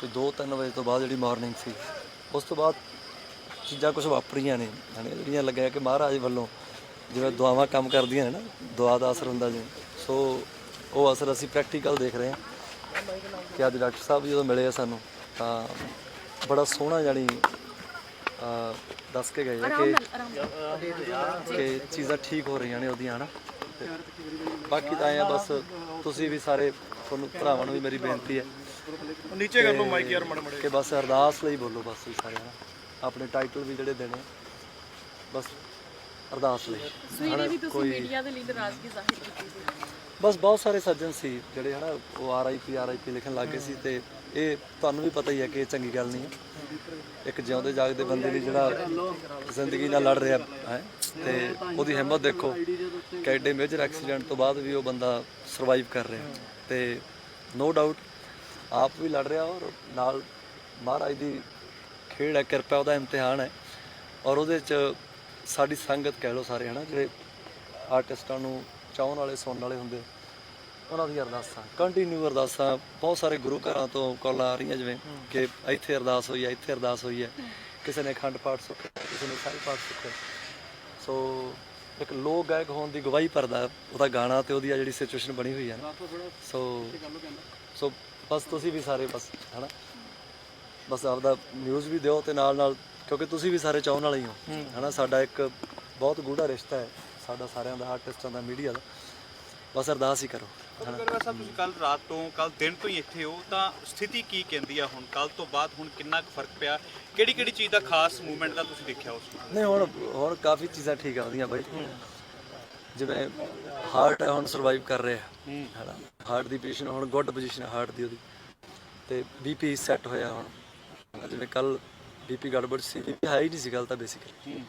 ਕੋਈ 2-3 ਵਜੇ ਤੋਂ ਬਾਅਦ ਜਿਹੜੀ ਮਾਰਨਿੰਗ ਸੀ ਉਸ ਤੋਂ ਬਾਅਦ ਚੀਜ਼ਾਂ ਕੁਝ ਵਾਪਰੀਆਂ ਨੇ ਹਣੇ ਜਿਹੜੀਆਂ ਲੱਗਿਆ ਕਿ ਮਹਾਰਾਜ ਵੱਲੋਂ ਜਿਵੇਂ ਦੁਆਵਾਂ ਕੰਮ ਕਰਦੀਆਂ ਨੇ ਨਾ ਦੁਆ ਦਾ ਅਸਰ ਹੁੰਦਾ ਜਿਵੇਂ। ਸੋ ਉਹ ਅਸਰ ਅਸੀਂ ਪ੍ਰੈਕਟੀਕਲ ਦੇਖ ਰਹੇ ਹਾਂ ਕਿ ਅੱਜ ਡਾਕਟਰ ਸਾਹਿਬ ਜਦੋਂ ਮਿਲੇ ਆ ਸਾਨੂੰ ਤਾਂ ਬੜਾ ਸੋਹਣਾ ਜਾਨੀ ਦੱਸ ਕੇ ਗਏ ਆ ਕਿ ਕਿ ਚੀਜ਼ਾਂ ਠੀਕ ਹੋ ਰਹੀਆਂ ਨੇ ਉਹਦੀਆਂ ਹਨਾ। ਤੇ ਬਾਕੀ ਤਾਂ ਐਂ ਆ ਬਸ ਤੁਸੀਂ ਵੀ ਸਾਰੇ ਤੁਹਾਨੂੰ ਭਰਾਵਾਂ ਨੂੰ ਵੀ ਮੇਰੀ ਬੇਨਤੀ ਹੈ ਨੀਚੇ ਕਰ ਲਓ ਮਾਈਕ ਯਾਰ ਮੜੇ ਮੜੇ। ਕਿ ਬਸ ਅਰਦਾਸ ਲਈ ਬੋਲੋ ਬਸ ਵੀ ਸਾਰੇ ਹਨਾ ਆਪਣੇ ਟਾਈਟਲ ਵੀ ਜਿਹੜੇ ਦੇਣੇ। ਬਸ ਅਰਦਾਸ ਲਈ। ਸਵੇਰੇ ਵੀ ਤੁਸੀਂ ਮੀਡੀਆ ਦੇ ਲਈ ਨਾਰਾਜ਼ਗੀ ਜ਼ਾਹਿਰ ਕੀਤੀ ਸੀ। ਬਸ ਬਹੁਤ ਸਾਰੇ ਸੱਜਣ ਸੀ ਜਿਹੜੇ ਹਨਾ ਉਹ ਆਰਆਈਪੀ ਆਰਆਈਪੀ ਲਿਖਣ ਲੱਗੇ ਸੀ ਤੇ ਇਹ ਤੁਹਾਨੂੰ ਵੀ ਪਤਾ ਹੀ ਹੈ ਕਿ ਇਹ ਚੰਗੀ ਗੱਲ ਨਹੀਂ ਹੈ। ਇੱਕ ਜਿਉਂਦੇ ਜਾਗਦੇ ਬੰਦੇ ਲਈ ਜਿਹੜਾ ਜ਼ਿੰਦਗੀ ਨਾਲ ਲੜ ਰਿਹਾ ਹੈ ਤੇ ਉਹਦੀ ਹਿੰਮਤ ਦੇਖੋ ਕਿ ਐਡੇ ਮੇਜਰ ਐਕਸੀਡੈਂਟ ਤੋਂ ਬਾਅਦ ਵੀ ਉਹ ਬੰਦਾ ਸਰਵਾਈਵ ਕਰ ਰਿਹਾ ਤੇ ਨੋ ਡਾਊਟ ਆਪ ਵੀ ਲੜ ਰਿਹਾ ਔਰ ਨਾਲ ਮਹਾਰਾਜ ਦੀ ਖੇਡ ਹੈ ਕਿਰਪਾ ਉਹਦਾ ਇਮਤਿਹਾਨ ਹੈ। ਔਰ ਉਹਦੇ ਚ ਸਾਡੀ ਸੰਗਤ ਕਹਿ ਲਓ ਸਾਰੇ ਹਨਾ ਜਿਹੜੇ ਆਰਟਿਸਟਾਂ ਨੂੰ ਚਾਹਣ ਵਾਲੇ ਸੁਣਨ ਵਾਲੇ ਹੁੰਦੇ ਉਹਨਾਂ ਦੀ ਅਰਦਾਸਾਂ। ਕੰਟੀਨਿਊ ਅਰਦਾਸਾਂ ਬਹੁਤ ਸਾਰੇ ਗੁਰੂ ਘਰਾਂ ਤੋਂ ਕਾਲਾਂ ਆ ਰਹੀਆਂ ਜਿਵੇਂ ਕਿ ਇੱਥੇ ਅਰਦਾਸ ਹੋਈ ਹੈ ਇੱਥੇ ਅਰਦਾਸ ਹੋਈ ਹੈ। ਕਿਸੇ ਨੇ ਅਖੰਡ ਪਾਠ ਸੁੱਖਿਆ ਕਿਸੇ ਨੇ ਸਾਹਿਬ ਪਾਠ ਸੁੱਖਿਆ ਸੋ ਇੱਕ ਲੋਕ ਗਾਇਕ ਹੋਣ ਦੀ ਗਵਾਹੀ ਭਰਦਾ ਉਹਦਾ ਗਾਣਾ ਤੇ ਉਹਦੀ ਆ ਜਿਹੜੀ ਸਿਚੁਏਸ਼ਨ ਬਣੀ ਹੋਈ ਹੈ ਨਾ। ਸੋ ਸੋ ਬਸ ਤੁਸੀਂ ਵੀ ਸਾਰੇ ਬਸ ਹਨਾ? ਬਸ ਆਪਦਾ ਨਿਊਜ਼ ਵੀ ਦਿਓ ਤੇ ਨਾਲ ਨਾਲ ਕਿਉਂਕਿ ਤੁਸੀਂ ਵੀ ਸਾਰੇ ਚਾਹਣ ਵਾਲੇ ਹੀ ਹੋ ਹਨਾ? ਸਾਡਾ ਇੱਕ ਬਹੁਤ ਗੂੜਾ ਰਿਸ਼ਤਾ ਹੈ ਸਾਡਾ ਸਾਰਿਆਂ ਦਾ ਆਰਟਿਸਟਾਂ ਦਾ ਮੀਡੀਆ ਦਾ। ਬਸ ਅਰਦਾਸ ਹੀ ਕਰੋ ਹਨਾ? ਕਰਵਾ ਸਾਹਿਬ ਤੁਸੀਂ ਕੱਲ ਰਾਤ ਤੋਂ ਕੱਲ ਦਿਨ ਤੋਂ ਹੀ ਇੱਥੇ ਹੋ ਤਾਂ ਸਥਿਤੀ ਕੀ ਕਹਿੰਦੀ ਆ ਹੁਣ? ਕੱਲ ਤੋਂ ਬਾਅਦ ਹੁਣ ਕਿੰਨਾ ਕੁ ਫ਼ਰਕ ਪਿਆ? ਕਿਹੜੀ ਕਿਹੜੀ ਚੀਜ਼ ਦਾ ਖਾਸ ਮੂਵਮੈਂਟ ਦਾ ਤੁਸੀਂ ਦੇਖਿਆ ਉਸ ਨੂੰ ਨਹੀਂ ਹੁਣ ਹੁਣ ਕਾਫੀ ਚੀਜ਼ਾਂ ਠੀਕ ਆਉਂਦੀਆਂ ਬਾਈ। ਜਿਵੇਂ ਹਾਰਟ ਹੈ ਹੁਣ ਸਰਵਾਈਵ ਕਰ ਰਿਹਾ। ਹੈਨਾ? ਹਾਰਟ ਦੀ ਪੋਜੀਸ਼ਨ ਹੁਣ ਗੁੱਡ ਪੋਜੀਸ਼ਨ ਹੈ ਹਾਰਟ ਦੀ ਉਹਦੀ। ਤੇ ਬੀਪੀ ਸੈੱਟ ਹੋਇਆ ਹੁਣ। ਜਿਵੇਂ ਕੱਲ ਬੀਪੀ ਗੜਬੜ ਸੀ ਬੀਪੀ ਹਾਈ ਨਹੀਂ ਸੀ ਗੱਲ ਤਾਂ ਬੇਸਿਕਲੀ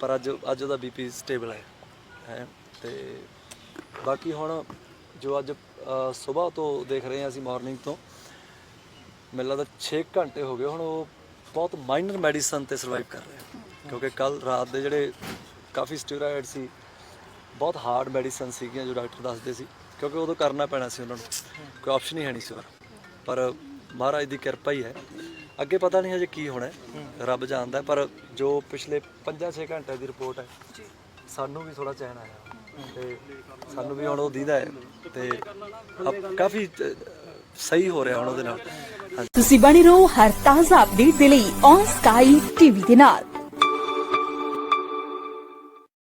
ਪਰ ਅੱਜ ਅੱਜ ਉਹਦਾ ਬੀਪੀ ਸਟੇਬਲ ਹੈ। ਹੈ? ਤੇ ਬਾਕੀ ਹੁਣ ਜੋ ਅੱਜ ਸਵੇਰ ਤੋਂ ਦੇਖ ਰਹੇ ਹਾਂ ਅਸੀਂ ਮਾਰਨਿੰਗ ਤੋਂ ਮੈਨੂੰ ਲੱਗਦਾ 6 ਘੰਟੇ ਹੋ ਗਏ ਹੁਣ ਉਹ ਬਹੁਤ ਮਾਈਨਰ ਮੈਡੀਸਨ ਤੇ ਸਰਵਾਈਵ ਕਰ ਰਿਹਾ ਕਿਉਂਕਿ ਕੱਲ ਰਾਤ ਦੇ ਜਿਹੜੇ ਕਾਫੀ ਸਟੀਰੋਇਡ ਸੀ ਬਹੁਤ ਹਾਰਡ ਮੈਡੀਸਨ ਸੀਗੀਆਂ ਜੋ ਡਾਕਟਰ ਦੱਸਦੇ ਸੀ ਕਿਉਂਕਿ ਉਦੋਂ ਕਰਨਾ ਪੈਣਾ ਸੀ ਉਹਨਾਂ ਨੂੰ। ਕੋਈ ਆਪਸ਼ਨ ਹੀ ਹੈ ਨਹੀਂ ਸੀ ਹੋਰ ਪਰ ਮਹਾਰਾਜ ਦੀ ਕਿਰਪਾ ਹੀ ਹੈ। ਅੱਗੇ ਪਤਾ ਨਹੀਂ ਹਜੇ ਕੀ ਹੋਣਾ ਹੈ, ਰੱਬ ਜਾਣਦਾ ਪਰ ਜੋ ਪਿਛਲੇ 5-6 ਘੰਟੇ ਦੀ ਰਿਪੋਰਟ ਹੈ ਸਾਨੂੰ ਵੀ ਥੋੜਾ ਚੈਨ ਆਇਆ। ਤੇ ਸਾਨੂੰ ਵੀ ਹੁਣ ਉਹ ਦੀਦਾ ਹੈ। ਤੇ ਅਬ ਕਾਫੀ ਸਹੀ ਹੋ ਰਿਹਾ ਹੁਣ ਉਹਦੇ ਨਾਲ। ਤੁਸੀਂ ਬਣੇ ਰਹੋ ਹਰ ਤਾਜ਼ਾ ਅਪਡੇਟ ਦੇ ਲਈ ਔਨ ਸਕਾਈ ਟੀਵੀ ਦੇ ਨਾਲ।